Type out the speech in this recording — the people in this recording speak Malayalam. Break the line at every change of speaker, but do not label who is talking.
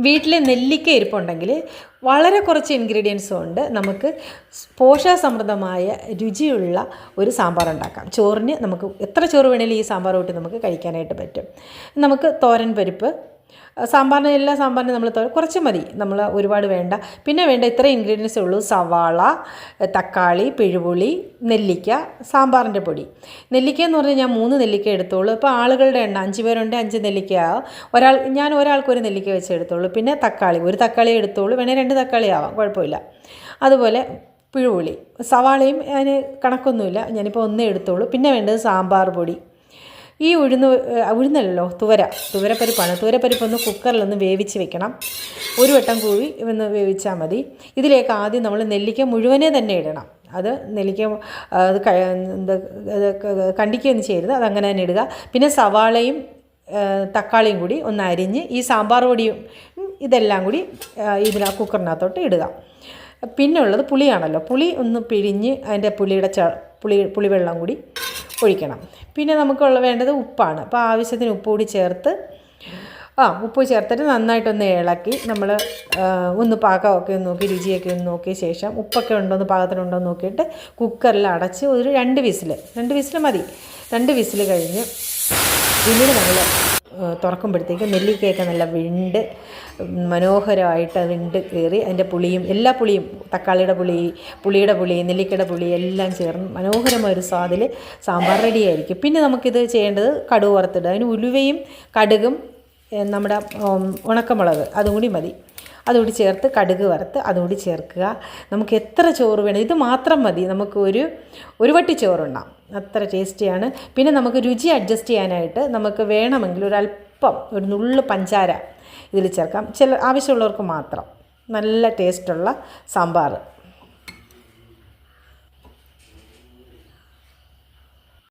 വീട്ടിൽ നെല്ലിക്ക ഇരിപ്പുണ്ടെങ്കിൽ വളരെ കുറച്ച് ഇൻഗ്രീഡിയൻസ് കൊണ്ട് നമുക്ക് പോഷകസമൃദ്ധമായ രുചിയുള്ള ഒരു സാമ്പാർ ഉണ്ടാക്കാം. ചോറിന് നമുക്ക് എത്ര ചോറ് വേണേലും ഈ സാമ്പാർ കൂട്ടി നമുക്ക് കഴിക്കാനായിട്ട് പറ്റും. നമുക്ക് തോരൻ പരിപ്പ് സാമ്പാറിന് എല്ലാ സാമ്പാറിനും നമ്മൾ കുറച്ച് മതി. നമ്മൾ ഒരുപാട് വേണ്ട. പിന്നെ വേണ്ട ഇത്ര ഇൻഗ്രീഡിയൻസേ ഉള്ളൂ. സവാള തക്കാളി പിഴുപുളി നെല്ലിക്ക സാമ്പാറിന്റെ പൊടി. നെല്ലിക്ക എന്ന് പറഞ്ഞാൽ ഞാൻ മൂന്ന് നെല്ലിക്ക എടുത്തോളൂ. ഇപ്പോൾ ആളുകളുടെ എണ്ണം അഞ്ച് പേരുണ്ട് അഞ്ച് നെല്ലിക്ക. ഒരാൾ ഞാൻ ഒരാൾക്ക് ഒരു നെല്ലിക്ക വെച്ച് എടുത്തോളൂ. പിന്നെ തക്കാളി ഒരു തക്കാളി എടുത്തോളൂ. വേണേൽ രണ്ട് തക്കാളി ആവാം. കുഴപ്പമില്ല. അതുപോലെ പിഴുപുളി സവാളയും അതിന് കണക്കൊന്നുമില്ല. ഞാനിപ്പോൾ ഒന്നേ എടുത്തോളൂ. പിന്നെ വേണ്ടത് സാമ്പാർ പൊടി. ഈ ഉഴുന്ന് ഉഴുന്നല്ലോ തുവര. തുവരപ്പരിപ്പാണ്. തുവരപ്പരിപ്പ് ഒന്ന് കുക്കറിലൊന്ന് വേവിച്ച് വെക്കണം. ഒരു വട്ടം കൂടി ഒന്ന് വേവിച്ചാൽ മതി. ഇതിലേക്ക് ആദ്യം നമ്മൾ നെല്ലിക്ക മുഴുവനെ തന്നെ ഇടണം. അത് നെല്ലിക്ക അത് ക- എന്ത് അത് ക- കണ്ടിക്കൊന്നും ചെയ്യരുത്. അതങ്ങനെ തന്നെ ഇടുക. പിന്നെ സവാളയും തക്കാളിയും കൂടി ഒന്ന് അരിഞ്ഞ് ഈ സാമ്പാർ പൊടിയും ഇതെല്ലാം കൂടി ഇതിന കുക്കറിനകത്തോട്ട് ഇടുക. പിന്നെ ഉള്ളത് പുളിയാണല്ലോ. പുളി ഒന്ന് പിഴിഞ്ഞ് അതിന്റെ പുളിയുടെ ച പുളി പുളിവെള്ളം കൂടി ഒഴിക്കണം. പിന്നെ നമുക്കുള്ള വേണ്ടത് ഉപ്പാണ്. അപ്പോൾ ആവശ്യത്തിന് ഉപ്പ് കൂടി ചേർത്ത് ആ ഉപ്പ് ചേർത്തിട്ട് നന്നായിട്ടൊന്ന് ഇളക്കി നമ്മൾ ഒന്ന് പാകമൊക്കെ ഒന്ന് നോക്കി രുചിയൊക്കെ ഒന്ന് നോക്കിയ ശേഷം ഉപ്പൊക്കെ ഉണ്ടോ ഉണ്ടോയെന്ന് പാകത്തിനുണ്ടോ എന്ന് നോക്കിയിട്ട് കുക്കറിൽ അടച്ച് ഒരു രണ്ട് വിസിൽ രണ്ട് വിസിൽ മതി. രണ്ട് വിസിൽ കഴിഞ്ഞ് പിന്നീട് നമ്മൾ തുറക്കുമ്പോഴത്തേക്ക് നെല്ലിക്കയൊക്കെ നല്ല വിണ്ട് മനോഹരമായിട്ട് വിണ്ട് കയറി അതിന്റെ പുളിയും എല്ലാ പുളിയും തക്കാളിയുടെ പുളി പുളിയുടെ പുളി നെല്ലിക്കയുടെ പുളി എല്ലാം ചേർന്ന് മനോഹരമായ ഒരു സ്വാദിൽ സാമ്പാർ റെഡിയായിരിക്കും പിന്നെ നമുക്കിത് ചെയ്യേണ്ടത് കടുക് വറുത്തിടുക. അതിന് ഉലുവയും കടുകും നമ്മുടെ ഉണക്കമുളക് അതും കൂടി മതി. അതുകൂടി ചേർത്ത് കടുക് വറുത്ത് അതുകൂടി ചേർക്കുക. നമുക്ക് എത്ര ചോറ് വേണം ഇത് മാത്രം മതി. നമുക്ക് ഒരു ഒരു വട്ടി ചോറുണ്ണാം അത്ര ടേസ്റ്റിയാണ്. പിന്നെ നമുക്ക് രുചി അഡ്ജസ്റ്റ് ചെയ്യാനായിട്ട് നമുക്ക് വേണമെങ്കിൽ ഒരു അല്പം ഒരു നുള്ളു പഞ്ചാര ഇതിൽ ചേർക്കാം. ചില ആവശ്യമുള്ളവർക്ക് മാത്രം. നല്ല ടേസ്റ്റുള്ള സാമ്പാർ